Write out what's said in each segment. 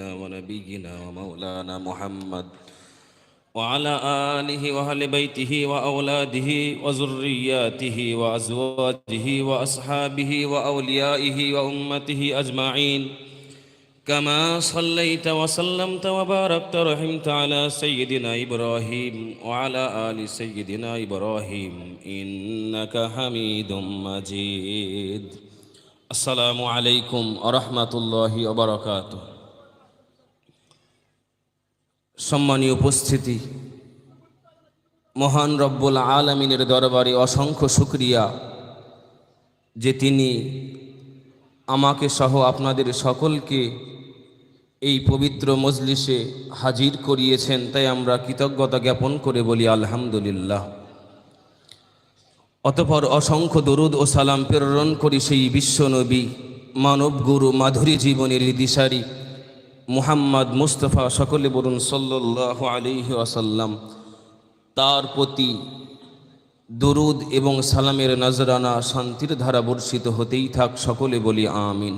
ونبينا ومولانا محمد وعلى آله وأهل بيته وأولاده وذرياته وأزواجه وأصحابه وأوليائه وأمته أجمعين. كما صليت وسلمت وباركت رحمت على سيدنا إبراهيم وعلى آل سيدنا إبراهيم. إنك حميد مجيد. السلام عليكم ورحمة الله وبركاته. সম্মানীয় উপস্থিতি, মহান রব্বুল আলমিনের দরবারে অসংখ্য শুক্রিয়া যে তিনি আমাকে সহ আপনাদের সকলকে এই পবিত্র মজলিসে হাজির করিয়েছেন, তাই আমরা কৃতজ্ঞতা জ্ঞাপন করে বলি আলহামদুলিল্লাহ। অতপর অসংখ্য দরুদ ও সালাম প্রেরণ করি সেই বিশ্বনবী মানব গুরু মাধুরী জীবনের দিশারি মুহাম্মদ মুস্তফা সকলে বলুন সাল্লাহ আলিহি আসাল্লাম তার প্রতি দরুদ এবং সালামের নজরানা শান্তির ধারা বর্ষিত হতেই থাক, সকলে বলি আমিন।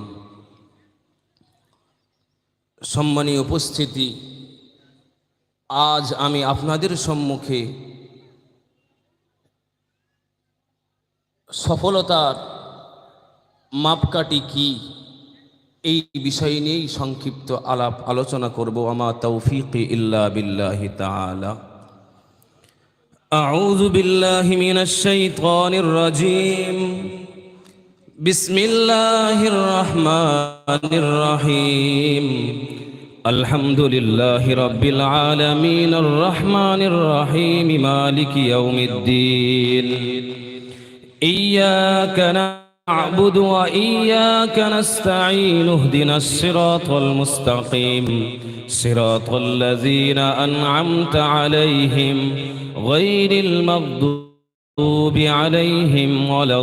সম্মানীয় উপস্থিতি, আজ আমি আপনাদের সম্মুখে সফলতার মাপকাঠি কি? এই বিষয় নিয়েই সংক্ষিপ্ত আলাপ আলোচনা করব আমা তৌফিক ইল্লা বিল্লাহি তাআলা أعوذ بالله من الشيطان الرجيم بسم الله الرحمن الرحيم الحمد لله رب العالمين الرحمن الرحيم مالك يوم الدين إياك نعبد وإياك نستعين اهدنا الصراط المستقيم صراط الذين أنعمت عليهم غير المغضوب عليهم ولا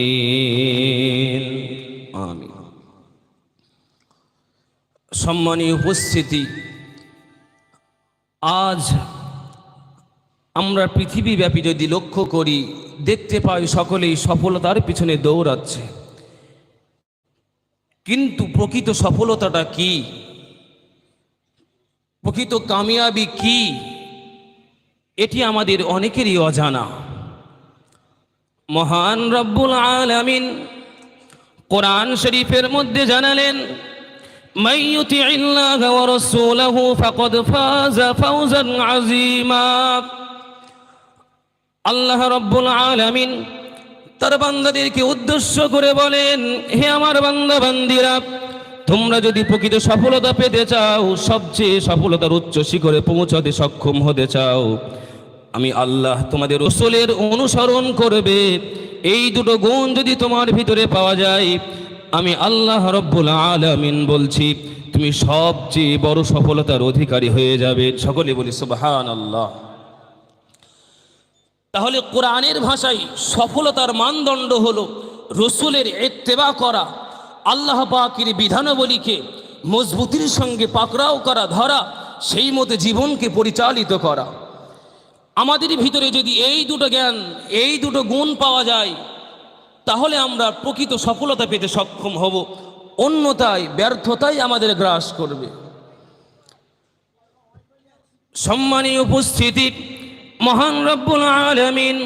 الضالين آمين সম্মানীয় উপস্থিতি আজ আমরা পৃথিবীব্যাপী যদি লক্ষ্য করি, দেখতে পাই সকলেই সফলতার পিছনে দৌড়াচ্ছে। কিন্তু প্রকৃত সফলতাটা কি? প্রকৃত কামিয়াবি কি? এটি আমাদের অনেকেরই অজানা। মহান রব্বুল আলামিন কোরআন শরীফের মধ্যে জানালেন মাইয়ুতি ইল্লাহ ওয়া রাসূলহু ফাকাদ ফাজা ফাওজান আযীমা। আল্লাহ রব্বুল আলামিন তার বান্দাদেরকে উদ্দেশ্য করে বলেন, হে আমার বান্দা, বান্দিরা, তোমরা যদি প্রকৃত সফলতা পেতে চাও, সবচেয়ে সফলতার উচ্চ শিখরে পৌঁছাতে সক্ষম হতে চাও। আমি আল্লাহ তোমাদের রসুলের অনুসরণ করবে। এই দুটো গুণ যদি তোমার ভিতরে পাওয়া যায়, আমি আল্লাহ রব্বুল আলামিন বলছি, তুমি সবচেয়ে বড় সফলতার অধিকারী হয়ে যাবে। সকলে বলি সুবহান আল্লাহ তাহলে কোরআনের ভাষায় সফলতার মানদণ্ড হলো রসুলের এত্তেবা করা, আল্লাহ পাকের বিধানাবলীকে মজবুতির সঙ্গে পাকড়াও করা, ধরা, সেই মতো জীবনকে পরিচালিত করা। আমাদের ভিতরে যদি এই দুটো জ্ঞান, এই দুটো গুণ পাওয়া যায়, তাহলে আমরা প্রকৃত সফলতা পেতে সক্ষম হব। অন্যতায় ব্যর্থতাই আমাদের গ্রাস করবে। সম্মানীয় উপস্থিতি মহান রব্বুল আলামিন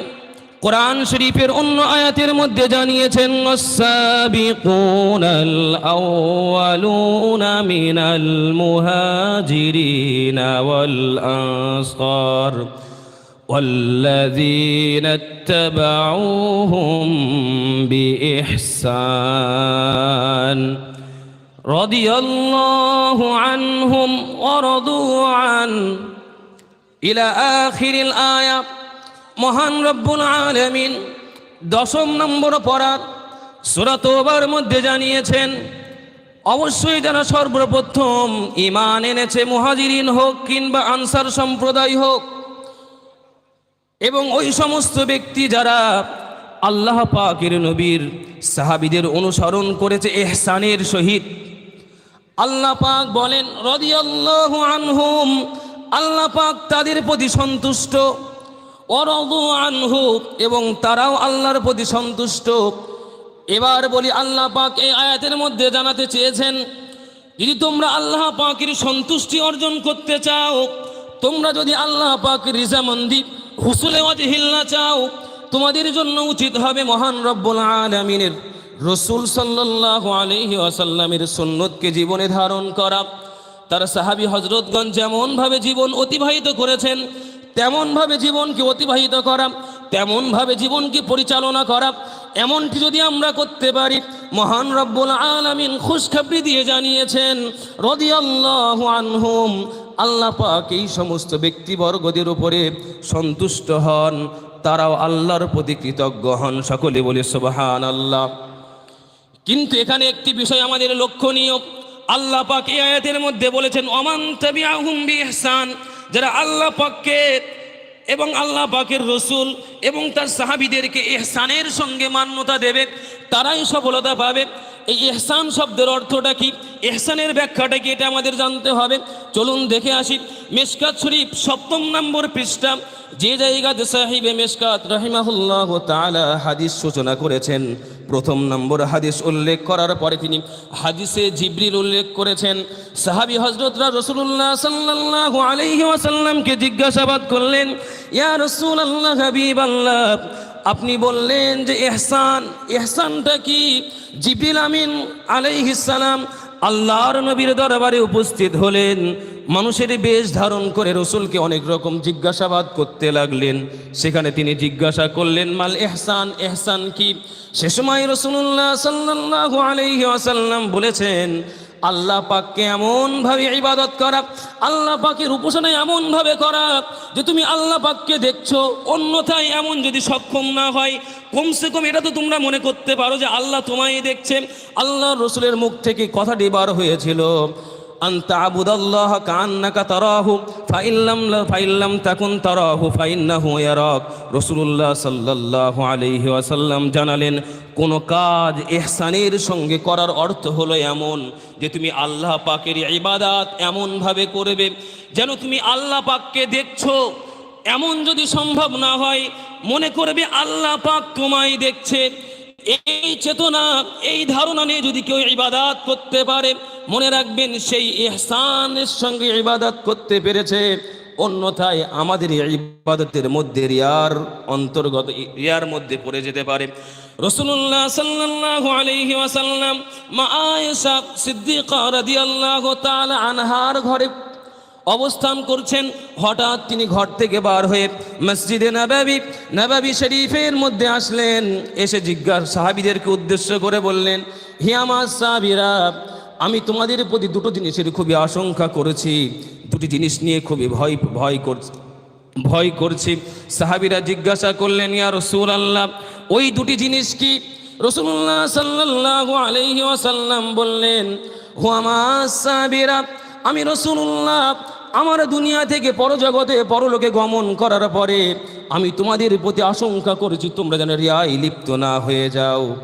কোরআন শরীফের অন্য আয়াতের মধ্যে জানিয়েছেন সাবিকুনাল আউয়ালুনা মিনাল মুহাজিরিনা ওয়াল আনসার والذين اتبعوهم بإحسان رضي الله عنهم ورضوا عنه ইলা আখিরিল আয়া। মহান রব্বুল আলামিন দশম নম্বর পড়ার সূরা তোবার মধ্যে জানিয়েছেন, অবশ্যই যারা সর্বপ্রথম ঈমান এনেছে, মুহাজিরিন হোক কিংবা আনসার সম্প্রদায় হোক, এবং ওই সমস্ত ব্যক্তি যারা আল্লাহ পাকের নবীর সাহাবিদের অনুসরণ করেছে, এহসানের সহিত, আল্লাহ পাক বলেন, রদিয়াল্লাহু আনহুম আল্লাহ পাক তাদের প্রতি সন্তুষ্ট। অরদু আনহু এবং তারাও আল্লাহর প্রতি সন্তুষ্ট। এবার বলি আল্লাহ পাক এই আয়াতের মধ্যে জানাতে চেয়েছেন, যদি তোমরা আল্লাহ পাকের সন্তুষ্টি অর্জন করতে চাও, তোমরা যদি আল্লাহ পাকের রিজামন্দি হুসুলে হিল্লা চাও, তোমাদের জন্য উচিত হবে মহান রব্বুল আলামিনের রসুল সাল্লাল্লাহু আলাইহি ওয়াসাল্লামের সুন্নতকে জীবনে ধারণ করা। তার সাহাবী হজরতগঞ্জ যেমনভাবে জীবন অতিবাহিত করেছেন, তেমনভাবে জীবনকে অতিবাহিত করা, তেমনভাবে জীবনকে পরিচালনা করা, এমনটি যদি আমরা করতে পারি, মহান রব্বুল আলামিন খুশখবরি দিয়ে জানিয়েছেন, রদিয়াল্লাহু আনহুম, আল্লাহ পাক এই সমস্ত ব্যক্তিবর্গদের উপরে সন্তুষ্ট হন, তারাও আল্লাহর প্রতি কৃতজ্ঞ হন, সকলে বলে সুবহান আল্লাহ কিন্তু এখানে একটি বিষয় আমাদের লক্ষণীয়। আল্লাহ পাক এই আয়াতের মধ্যে বলেছেন অমান তাবিআহুম বিইহসান যারা আল্লাহ পাককে এবং আল্লাহ পাকের রসুল এবং তার সাহাবিদেরকে এহসানের সঙ্গে মান্যতা দেবে, তারাই সফলতা পাবে। এই এহসান শব্দের অর্থটা কি? এহসানের ব্যাখ্যাটা কি? এটা আমাদের জানতে হবে। চলুন দেখে আসি। মেশকাত শরীফ সপ্তম নম্বর পৃষ্ঠা। যে জায়গাতে সাহিবে মেশকাত রহিমাহুল্লাহ তাআলা হাদিস সূচনা করেছেন প্রথম নম্বর হাদিস উল্লেখ করার পরে তিনি হাদিসে জিবরিল উল্লেখ করেছেন, সাহাবি হজরতরা রসুল্লাহ সাল্লাল্লাহু আলাইহি ওয়াসাল্লামকে জিজ্ঞাসাবাদ করলেন, ইয়া রাসূলুল্লাহ হাবিবাল্লাহ, আপনি বললেন যে এহসান, এহসানটা কি? জিবিল আমিন আলাইহিস সালাম আল্লাহর নবীর দরবারে উপস্থিত হলেন। মানুষের বেশ ধারণ করে রসুলকে অনেক রকম জিজ্ঞাসাবাদ করতে লাগলেন। সেখানে তিনি জিজ্ঞাসা করলেন, মাল এহসান এহসান কি? সে সময় রসুল্লাহ সাল্লাল্লাহু আলাইহি ওয়াসাল্লাম বলেছেন, আল্লাহ পাককে এমনভাবে ইবাদত করা, আল্লাহ পাকের উপাসনা এমনভাবে করা যে তুমি আল্লাহ পাককে দেখছ, অন্যথায় এমন যদি সক্ষম না হয় কমসে কম এটা তো তোমরা মনে করতে পারো যে আল্লাহ তোমায় দেখছে। আল্লাহ রসুলের মুখ থেকে কথাটি বার হয়েছিল আবুদাল্লাহ ফাইল্লাম ফাইল্লাম জানালেন, কোন কাজ এহসানের সঙ্গে করার অর্থ হলো এমন যে তুমি আল্লাহ পাকের ইবাদাত এমনভাবে করবে, যেন তুমি আল্লাহ পাককে দেখছ। এমন যদি সম্ভব না হয়, মনে করবে আল্লাহ পাক তোমায় দেখছে। এই চেতনা, এই ধারণা নিয়ে যদি কেউ ইবাদাত করতে পারে, মনে রাখবেন সেই ইহসানের সঙ্গে ইবাদাত করতে পেরেছে। অন্যথায় আমাদের ইবাদতের মধ্যে রিয়ার অন্তর্গত, রিয়ার মধ্যে পড়ে যেতে পারে। রসুল্লাহ সাল্লাল্লাহু আলাইহি ওয়াসাল্লাম, মা আয়েশা সিদ্দিকা রাদিয়াল্লাহু তাআলা আনহার ঘরে অবস্থান করছেন। হঠাৎ তিনি ঘর থেকে বার হয়ে মসজিদে নাবাবি নাবাবি শরীফের মধ্যে আসলেন। এসে জিজ্ঞাসা, সাহাবিদেরকে উদ্দেশ্য করে বললেন হিয়ামা সাহাবিরা, আমি তোমাদের প্রতি দুটো জিনিসের খুবই আশঙ্কা করেছি। দুটি জিনিস নিয়ে খুবই ভয় ভয় করছি ভয় করছি। সাহাবিরা জিজ্ঞাসা করলেন, ইয়া রসুল আল্লাহ ওই দুটি জিনিস কি? রসুল্লাহ সাল্লাল্লাহু আলাইহি ওয়াসাল্লাম বললেন হু আমার সাহাবিরা, আমি রসুল্লাহ আমার দুনিয়া থেকে পরজগতে পরলোকে গমন করার পরে আমি তোমাদের প্রতি আশঙ্কা করেছি, তোমরা যেন রিয়াই লিপ্ত না হয়ে যাও।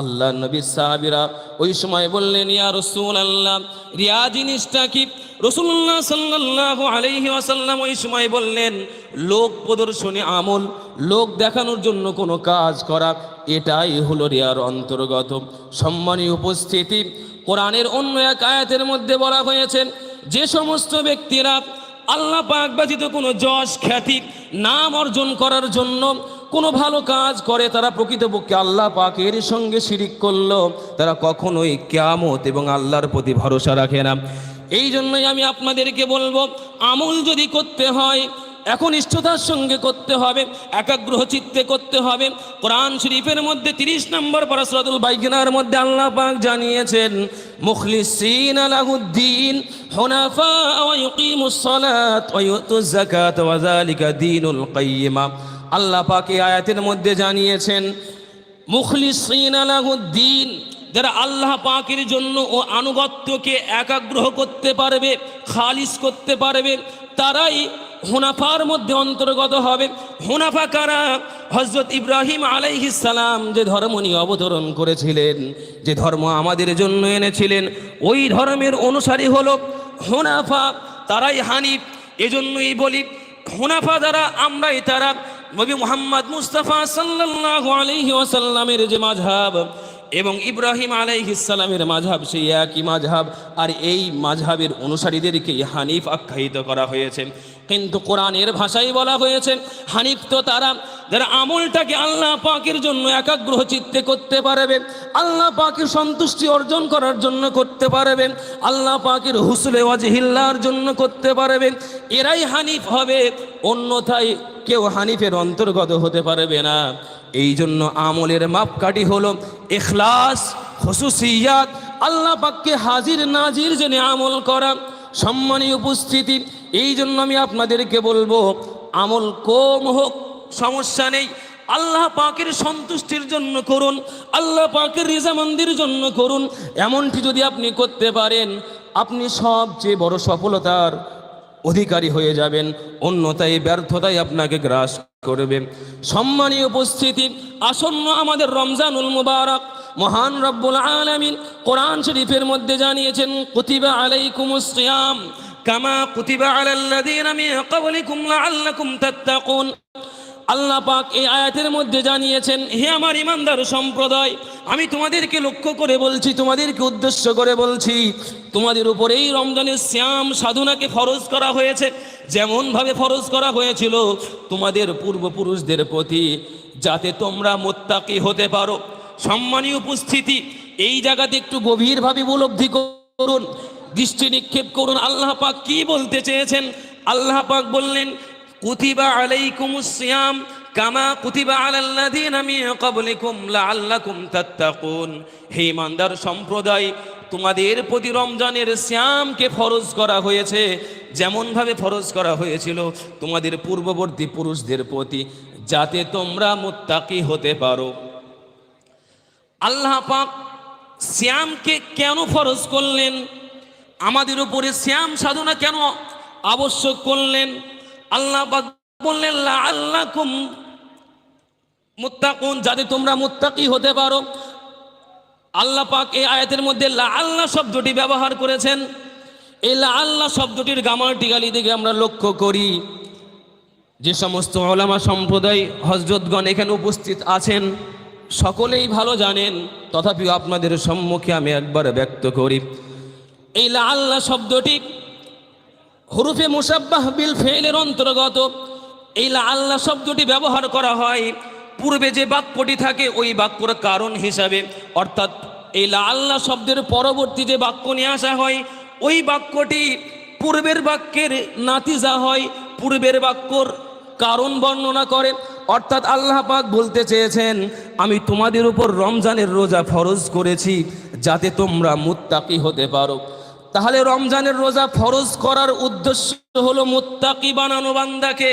আল্লাহ নবী সাহাবিরা ওই সময় বললেন, ইয়া রসুল আল্লাহ রিয়া জিনিসটা কি? রসুল্লাহ সাল্লাল্লাহু আলাইহি ওয়াসাল্লাম ওই সময় বললেন, লোক প্রদর্শনী আমল, লোক দেখানোর জন্য কোনো কাজ করা, এটাই হলো রিয়ার অন্তর্গত। সম্মানী উপস্থিতি, কোরআনের অন্য এক আয়াতের মধ্যে বলা হয়েছে যে সমস্ত ব্যক্তিরা আল্লাহ পাক ব্যতীত কোনো যশ, খ্যাতি, নাম অর্জন করার জন্য কোনো ভালো কাজ করে, তারা প্রকৃতপক্ষে আল্লাহ পাকের সঙ্গে শিরিক করল, তারা কখনোই কেয়ামত এবং আল্লাহর প্রতি ভরসা রাখে না। এই জন্যই আমি আপনাদেরকে বলব, আমল যদি করতে হয় এখন ইষ্টতার সঙ্গে করতে হবে, একাগ্রহ চিত্তে করতে হবে। কোরআন শরীফের মধ্যে তিরিশ নম্বর পরাসরাতুল বাইকিনার মধ্যে আল্লাহ পাক জানিয়েছেন, মুখলিসিন আলাহুদ্দিন সালাত ওয়া ইউতুজ যাকাত ওয়া যালিকা দীনুল কাইয়্যিমা আল্লাহ পাক আয়াতের মধ্যে জানিয়েছেন, মুখলিসিন আলাহুদ্দিন, যারা আল্লাহ পাকের জন্য ও আনুগত্যকে একাগ্রহ করতে পারবে, খালিস করতে পারবে, তারাই হুনাফার মধ্যে অন্তর্গত হবে। হুনাফা কারা? হজরত ইব্রাহিম সালাম যে ধর্ম নিয়ে অবতরণ করেছিলেন, যে ধর্ম আমাদের জন্য এনেছিলেন, ওই ধর্মের অনুসারী হলো হুনাফা। তারাই হানিফ, এজন্যই বলি, হুনাফা যারা, আমরাই তারা। নবী মোহাম্মদ মুস্তাফা সাল্লাল্লাহু আলাইহি ওয়াসাল্লামের যে মাঝহাব এবং ইব্রাহিম আলাইহিসালামের মাঝহাব সেই একই মাঝহাব, আর এই মাঝহাবের অনুসারীদেরকেই হানিফ আখ্যায়িত করা হয়েছে। কিন্তু কোরআনের ভাষাই বলা হয়েছে, হানিফ তো তারা, যারা আমলটাকে আল্লাহ পাকের জন্য একাগ্রহ চিত্তে করতে পারবে, আল্লাহ পাকের সন্তুষ্টি অর্জন করার জন্য করতে পারবেন আল্লাহ পাকের হুসলে ওয়াজহিল্লার জন্য করতে পারবেন এরাই হানিফ হবে, অন্যথায় কেউ হানিফের অন্তর্গত হতে পারবে না। এই জন্য আমলের মাপকাঠি হলো এখলাস খসুসিয়াত, আল্লাহ পাককে হাজির নাজির জেনে আমল করা, সম্মানীয় উপস্থিতি। এই জন্য আমি আপনাদেরকে বলব, আমল কম হোক, সমস্যা নেই। আল্লাহ পাকের সন্তুষ্টির জন্য করুন, আল্লাহ পাকের রিজামন্দির জন্য করুন। এমনটি যদি আপনি করতে পারেন, আপনি সবচেয়ে বড় সফলতার অধিকারী হয়ে যাবেন, অন্যতায়, ব্যর্থতায় আপনাকে গ্রাস করবে। সম্মানীয় উপস্থিতি, আসন্ন আমাদের রমজানুল মুবারক, মহান রব্বুল আলামিন কোরআন শরীফের মধ্যে জানিয়েছেন, কুতিবা আলাইকুমুস সিয়াম কামা কুতিবা আলাল্লাযীনা মিন ক্বাবলিকুম লাআল্লাকুম তাত্তাকুন। আল্লাহ পাক এই আয়াতের মধ্যে জানিয়েছেন, হে আমার ইমানদার সম্প্রদায়, আমি তোমাদেরকে লক্ষ্য করে বলছি, তোমাদেরকে উদ্দেশ্য করে বলছি, তোমাদের উপর এই রমজানের শ্যাম সাধনাকে ফরজ করা হয়েছে। যেমনভাবে ফরজ করা হয়েছিল, তোমাদের পূর্বপুরুষদের প্রতি যাতে তোমরা মোত্তাকি হতে পারো। সম্মানীয় উপস্থিতি, এই জায়গাতে একটু গভীরভাবে উপলব্ধি করুন, দৃষ্টি নিক্ষেপ করুন। আল্লাহ পাক কি বলতে চেয়েছেন? আল্লাহ পাক বললেন কুতিবা আলাইকুমুস সিয়াম কামা কুতিবা আলাল্লাযীনা মিন ক্বাবলিকুম লাআল্লাকুম তাত্তাকুন। হে ইমানদার সম্প্রদায়, তোমাদের প্রতি রমজানের শ্যামকে ফরজ করা হয়েছে, যেমনভাবে ফরজ করা হয়েছিল তোমাদের পূর্ববর্তী পুরুষদের প্রতি, যাতে তোমরা মুত্তাকি হতে পারো। আল্লাহ পাক শ্যামকে কেন ফরজ করলেন? আমাদের উপরে শ্যাম সাধনা কেন আবশ্যক করলেন? আল্লাহ বললেন আল্লাহ কুম মুত্তাকুন যাতে তোমরা মুত্তাকি হতে পারো। আল্লাহ পাক এই আয়াতের মধ্যে লা আল্লাহ শব্দটি ব্যবহার করেছেন। এই লা আল্লাহ শব্দটির গামাটিকালি দিকে আমরা লক্ষ্য করি। যে সমস্ত ওলামা সম্প্রদায়, হজরতগণ এখানে উপস্থিত আছেন, সকলেই ভালো জানেন, তথাপিও আপনাদের সম্মুখে আমি একবার ব্যক্ত করি। এই লা আল্লাহ শব্দটি হরুফে মুসাব্বাহ বিল ফেলের অন্তর্গত এই আল্লাহ শব্দটি ব্যবহার করা হয়। পূর্বে যে বাক্যটি থাকে, ওই বাক্যর কারণ হিসাবে। অর্থাৎ এই আল্লাহ শব্দের পরবর্তী যে বাক্য নিয়ে আসা হয়, ওই বাক্যটি পূর্বের বাক্যের নাতিজা হয়, পূর্বের বাক্যর কারণ বর্ণনা করে। অর্থাৎ আল্লাহ পাক বলতে চেয়েছেন, আমি তোমাদের উপর রমজানের রোজা ফরজ করেছি, যাতে তোমরা মুত্তাকি হতে পারো। তাহলে রমজানের রোজা ফরজ করার উদ্দেশ্য হলো মুত্তাকি বানানো বান্দাকে।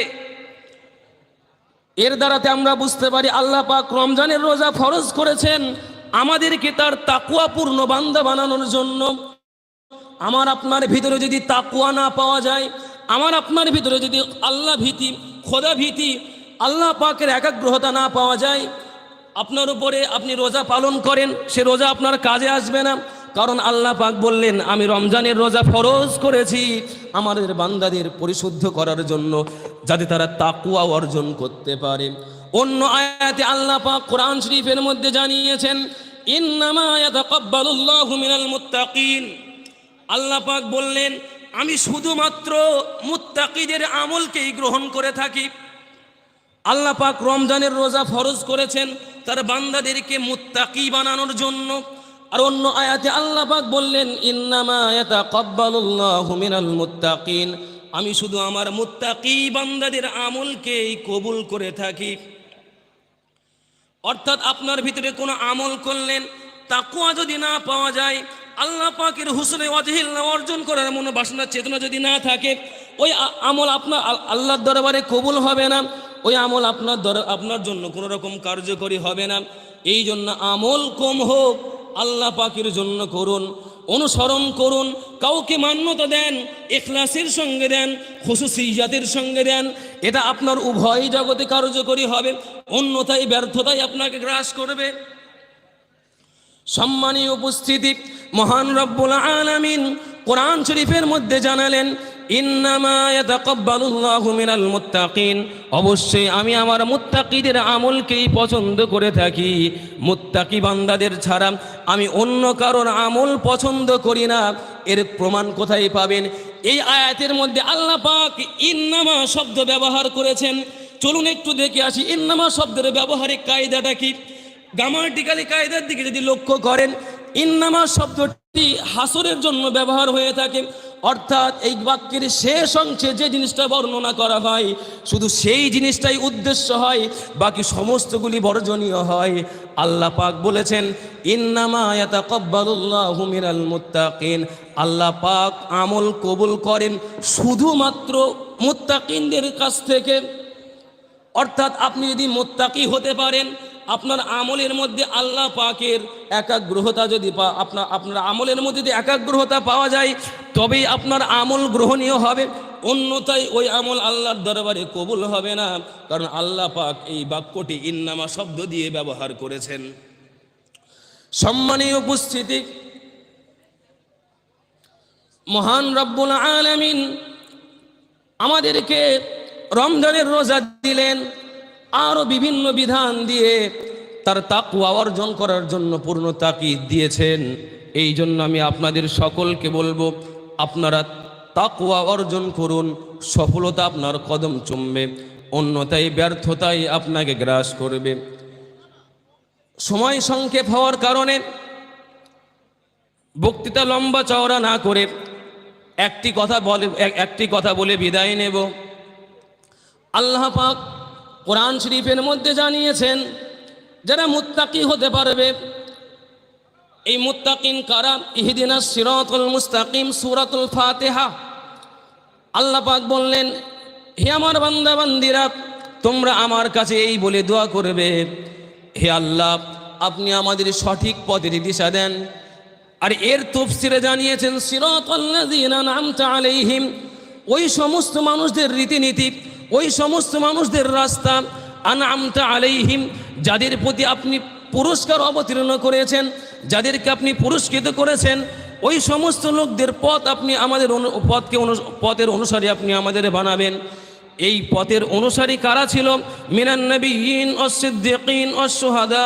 এর দ্বারাতে আমরা বুঝতে পারি আল্লাহ পাক রমজানের রোজা ফরজ করেছেন। আমাদেরকে তার তাকুয়াপূর্ণ বান্দা বানানোর জন্য। আমার আপনার ভিতরে যদি তাকুয়া না পাওয়া যায়, আমার আপনার ভিতরে যদি আল্লাহ ভীতি, খোদা ভীতি, আল্লাহ পাকের একাগ্রহতা না পাওয়া যায়, আপনার উপরে আপনি রোজা পালন করেন, সে রোজা আপনার কাজে আসবে না। কারণ আল্লাহ পাক বললেন, আমি রমজানের রোজা ফরজ করেছি আমাদের বান্দাদের পরিশুদ্ধ করার জন্য, যাতে তারা তাকুয়া অর্জন করতে পারে। অন্য আয়াতে আল্লাহ পাক কোরআন শরীফের মধ্যে জানিয়েছেন আল্লাহ পাক বললেন, আমি শুধুমাত্র মুত্তাকিদের আমলকেই গ্রহণ করে থাকি। আল্লাহ পাক রমজানের রোজা ফরজ করেছেন তার বান্দাদেরকে মুত্তাকি বানানোর জন্য। আর অন্য আয়াতে আল্লাহ পাক বললেন, ইন্নামা ইয়াতাকাব্বালুল্লাহু মিনাল মুত্তাকিন। আমি শুধু আমার মুত্তাকি বান্দাদের আমলকেই কবুল করে থাকি। অর্থাৎ আপনার ভিতরে কোনো আমল করলেন তাকুয়া যদি না পাওয়া যায়, আল্লাহ পাকের হুসনে ওয়াজহিল্লা অর্জন করার মনে বাসনা, চেতনা যদি না থাকে, ওই আমল আপনার আল্লাহর দরবারে কবুল হবে না, ওই আমল আপনার আপনার জন্য কোনো রকম কার্যকরী হবে না। এই জন্য আমল কম হোক আল্লাহ পাকের জন্য করুন, অনুসরণ করুন, কাউকে মান্যতা দেন এখলাসের সঙ্গে দেন খুশুসিয়াতের সঙ্গে দেন, এটা আপনার উভয় জগতে কার্যকরী হবে, অন্যথায় ব্যর্থতাই আপনাকে গ্রাস করবে। সম্মানীয় উপস্থিতি, মহান রব্বুল আলামিন কোরআন শরীফের মধ্যে জানালেন অবশ্যই আমি আমার মুত্তাকিদের আমলকেই পছন্দ করে থাকি। মুত্তাকি বান্দাদের ছাড়া আমি অন্য কারোর আমল পছন্দ করি না। এর প্রমাণ কোথায় পাবেন? এই আয়াতের মধ্যে আল্লাহ পাক ইন্নামা শব্দ ব্যবহার করেছেন। চলুন একটু দেখে আসি, ইন্নামা শব্দের ব্যবহারিক কায়দাটা কি? গ্রামাটিক্যালি কায়দার দিকে যদি লক্ষ্য করেন, ইন্নামা শব্দটি হাসরের জন্য ব্যবহার হয়ে থাকে। অর্থাৎ এই বাক্যের শেষ অংশে যে জিনিসটা বর্ণনা করা হয়, শুধু সেই জিনিসটাই উদ্দেশ্য হয়, বাকি সমস্তগুলি বর্জনীয় হয়। আল্লাহ পাক বলেছেন মুত্তাকিন। আল্লাহ পাক আমল কবুল করেন শুধুমাত্র মুত্তাকিনদের কাছ থেকে। অর্থাৎ আপনি যদি মোত্তাকি হতে পারেন আপনার আমলের মধ্যে আল্লাহ পাকের একাগ্রহতা যদি আপনার আপনার আমলের মধ্যে যদি একাগ্রহতা পাওয়া যায়, তবেই আপনার আমল গ্রহণীয় হবে। অন্যথায় ওই আমল আল্লাহর দরবারে কবুল হবে না। কারণ আল্লাহ পাক এই বাক্যটি ইন্নামা শব্দ দিয়ে ব্যবহার করেছেন। সম্মানীয় উপস্থিতি, মহান রব্বুল আলামিন আমাদেরকে রমজানের রোজা দিলেন। আরও বিভিন্ন বিধান দিয়ে তার তাকুয়া অর্জন করার জন্য পূর্ণ তাকিদ দিয়েছেন। এই জন্য আমি আপনাদের সকলকে বলব, আপনারা তাকুয়া অর্জন করুন, সফলতা আপনার কদম চুমবে, অন্যতায় ব্যর্থতাই আপনাকে গ্রাস করবে। সময় সংক্ষেপ হওয়ার কারণে বক্তৃতা লম্বা চওড়া না করে একটি কথা বলে, একটি কথা বলে বিদায় নেব। আল্লাহ পাক কোরআন শরীফের মধ্যে জানিয়েছেন, যারা মুত্তাকি হতে পারবে, এই মুত্তাকিন কারা? ইহদিনা সিরাতুল মুস্তাকিম, সূরাতুল ফাতেহা। আল্লাহ পাক বললেন, হে আমার বান্দা বান্দিরা, তোমরা আমার কাছে এই বলে দোয়া করবে, হে আল্লাহ, আপনি আমাদের সঠিক পথের দিশা দেন। আর এর তফসিরে জানিয়েছেন সিরাতাল্লাযীনা নামতা আলাইহিম, ওই সমস্ত মানুষদের রীতিনীতি ওই সমস্ত মানুষদের রাস্তা আনআমতা আলাইহিম, যাদের প্রতি আপনি পুরস্কার অবতীর্ণ করেছেন, যাদেরকে আপনি পুরস্কৃত করেছেন, ওই সমস্ত লোকদের পথ আপনি আমাদের পথকে পথের অনুসারী আপনি আমাদের বানাবেন। এই পথের অনুসারী কারা ছিল? মিনান নবীন, অসিদ্দিকিন অসুহাদা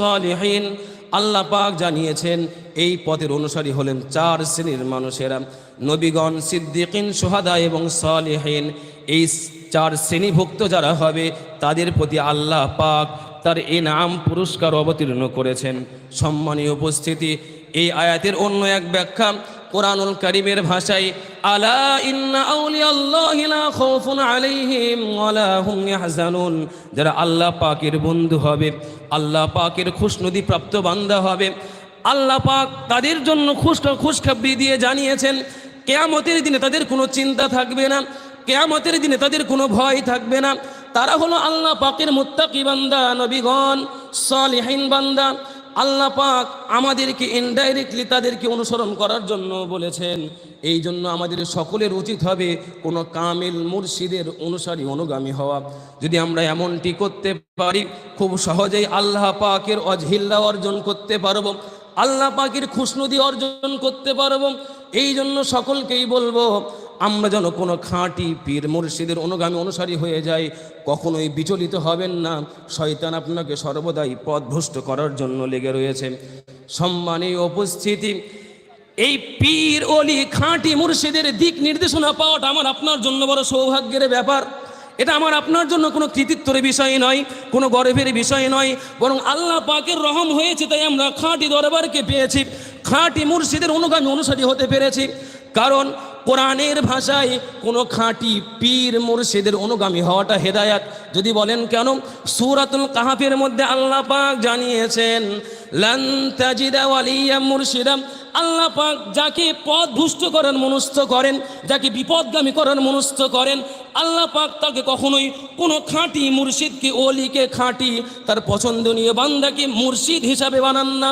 সালিহিন আল্লাহ পাক জানিয়েছেন, এই পথের অনুসারী হলেন চার শ্রেণির মানুষেরা। নবীগণ, সিদ্দিকিন, সোহাদা এবং সালিহিন। এই চার শ্রেণীভুক্ত যারা হবে, তাদের প্রতি আল্লাহ পাক তার এ নাম পুরস্কার অবতীর্ণ করেছেন। সম্মানীয় উপস্থিতি, এই আয়াতের অন্য এক ব্যাখ্যা কোরআনুল করিমের ভাষায়, আলা ইন্না আউলিয়াল্লাহি লা খাউফুন আলাইহিম ওয়ালা হুম ইয়াহজানুন। যারা আল্লাহ পাকের বন্ধু হবে, আল্লাহ পাকের খুশনদি প্রাপ্ত বান্দা হবে, আল্লাহ পাক তাদের জন্য খুশ খুশখবরি দিয়ে জানিয়েছেন, কেয়ামতের দিনে তাদের কোনো চিন্তা থাকবে না। কেয়ামতের দিনে তাদের কোনো ভয় থাকবে না। তারা হলো আল্লাহ পাকের মুত্তাকি বান্দা, নবীগণ, সলিহীন বান্দা। আল্লাহ পাক আমাদেরকে ইনডাইরেক্টলি তাদেরকে অনুসরণ করার জন্য বলেছেন। এই জন্য আমাদের সকলের উচিত হবে কোনো কামিল মুর্শিদের অনুসারী অনুগামী হওয়া। যদি আমরা এমনটি করতে পারি, খুব সহজেই আল্লাহ পাকের অজহিল্লা অর্জন করতে পারব। আল্লাহ পাকের খুশনুদি অর্জন করতে পারব। এই জন্য সকলকেই বলব আমরা যেন কোনো খাঁটি পীর মুর্শিদের অনুগামী অনুসারী হয়ে যাই, কখনোই বিচলিত হবেন না। শয়তান আপনাকে সর্বদাই পথভ্রষ্ট করার জন্য লেগে রয়েছে। সম্মানীয় উপস্থিতি। এই পীর অলি, খাঁটি মুর্শিদের দিক নির্দেশনা পাওয়াটা আমার আপনার জন্য বড় সৌভাগ্যের ব্যাপার। এটা আমার আপনার জন্য কোনো কৃতিত্বের বিষয় নয়, কোনো গর্বের বিষয় নয়, বরং আল্লাহ পাকের রহম হয়েছে তাই আমরা খাঁটি দরবারকে পেয়েছি, খাঁটি মুর্শিদের অনুগামী অনুসারী হতে পেরেছি। কারণ কোরআনের ভাষায় কোনো খাঁটি পীর মুর্শিদের অনুগামী হওয়াটা হেদায়াত। যদি বলেন কেন? সুরাতুল কাহাফের মধ্যে আল্লাহ পাক জানিয়েছেন মুর্শিদাম আল্লাহ পাক যাকে পথ ভুষ্ট করার মনস্থ করেন, যাকে বিপদগামী করার মনস্থ করেন, আল্লাহ পাক তাকে কখনোই কোনো খাঁটি মুর্শিদকে, ওলিকে খাঁটি, তার পছন্দনীয় বান্দাকে মুর্শিদ হিসাবে বানান না।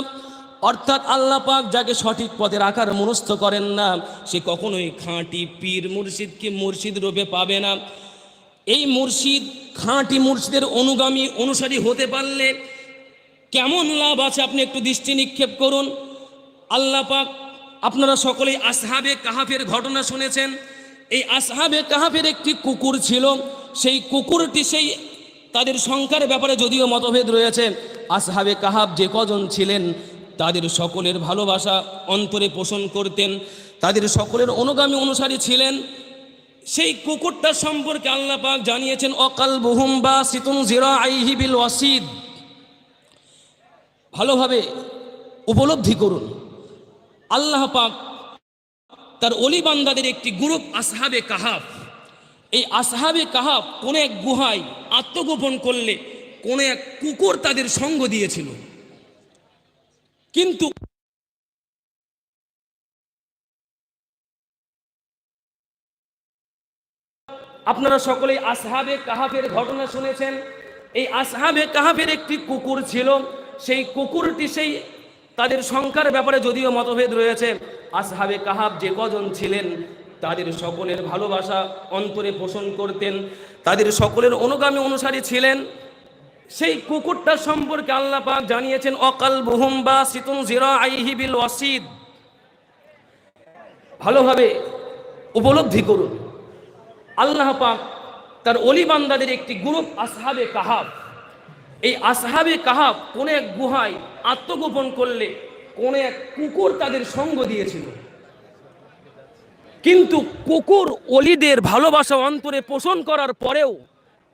অর্থাৎ আল্লাহ পাক যাকে সঠিক পথে রাখার মনস্থ করেন না, সে কখনোই খাঁটি পীর মুর্শিদকে মুর্শিদ রূপে পাবে না। এই মুর্শিদ, খাঁটি মুর্শিদের অনুগামী অনুসারী হতে পারলে কেমন লাভ আছে আপনি একটু দৃষ্টি নিক্ষেপ করুন। আল্লাহ পাক আপনারা সকলেই আসহাবে কাহাফের ঘটনা শুনেছেন। এই আসহাবে কাহাফের একটি কুকুর ছিল। সেই কুকুরটি সেই তাদের সংখ্যার ব্যাপারে যদিও মতভেদ রয়েছে। আসহাবে কাহাব যে কজন ছিলেন তাদের সকলের ভালোবাসা অন্তরে পোষণ করতেন। তাদের সকলের অনুগামী অনুসারী ছিলেন। সেই কুকুরটা সম্পর্কে আল্লাহ পাক জানিয়েছেন, অকাল বহুম বা সিতুন জিরা আইহিবিল ওয়াসিদ। ভালোভাবে উপলব্ধি করুন। আল্লাহ পাক তার অলিবান্দাদের একটি গ্রুপ, আসহাবে কাহাফ। এই আসহাবে কাহাফ কোন এক গুহায় আত্মগোপন করলে কোন এক কুকুর তাদের সঙ্গ দিয়েছিল। কিন্তু আপনারা সকলেই আসহাবে কাহাফের ঘটনা শুনেছেন। এই আসহাবে কাহাফের একটি কুকুর ছিল। সেই কুকুরটি সেই তাদের সংখ্যার ব্যাপারে যদিও মতভেদ রয়েছে, আসহাবে কাহাব যে কজন ছিলেন, তাদের সকলের ভালোবাসা অন্তরে পোষণ করতেন। তাদের সকলের অনুগামী অনুসারী ছিলেন। সেই কুকুরটা সম্পর্কে আল্লাহ পাক জানিয়েছেন অকাল বুহুম বা সিতুন জিরা আইহি বিল ওয়াসিদ। ভালোভাবে উপলব্ধি করুন। আল্লাহ পাক তার অলি বান্দাদের একটি গ্রুপ, আসহাবে কাহাব। এই আসহাবে কাহাব কোন এক গুহায় আত্মগোপন করলে কোন এক কুকুর তাদের সঙ্গ দিয়েছিল। কিন্তু কুকুর অলিদের ভালোবাসা অন্তরে পোষণ করার পরেও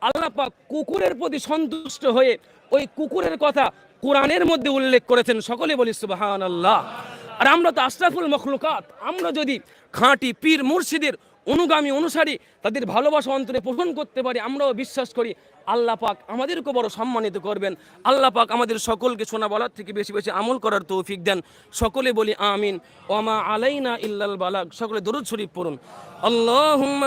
আল্লাহ পাক কুকুরের প্রতি সন্তুষ্ট হয়ে ওই কুকুরের কথা কোরআনের মধ্যে উল্লেখ করেছেন। সকলে বলি সুবাহান আল্লাহ আর আমরা তো আশরাফুল মখলুকাত। আমরা যদি খাঁটি পীর মুর্শিদের অনুগামী অনুসারী তাদের ভালোবাসা অন্তরে পোষণ করতে পারি, আমরাও বিশ্বাস করি আল্লাহ পাক আমাদেরকে বড় সম্মানিত করবেন। আল্লাহ পাক আমাদের সকলকে শোনা বলার থেকে বেশি বেশি আমল করার তৌফিক দেন। সকলে বলি আমিন। ওমা আলাইনা ইল্লাল বালাক সকলে দরুদ শরীফ পড়ুন। আল্লাহুম্মা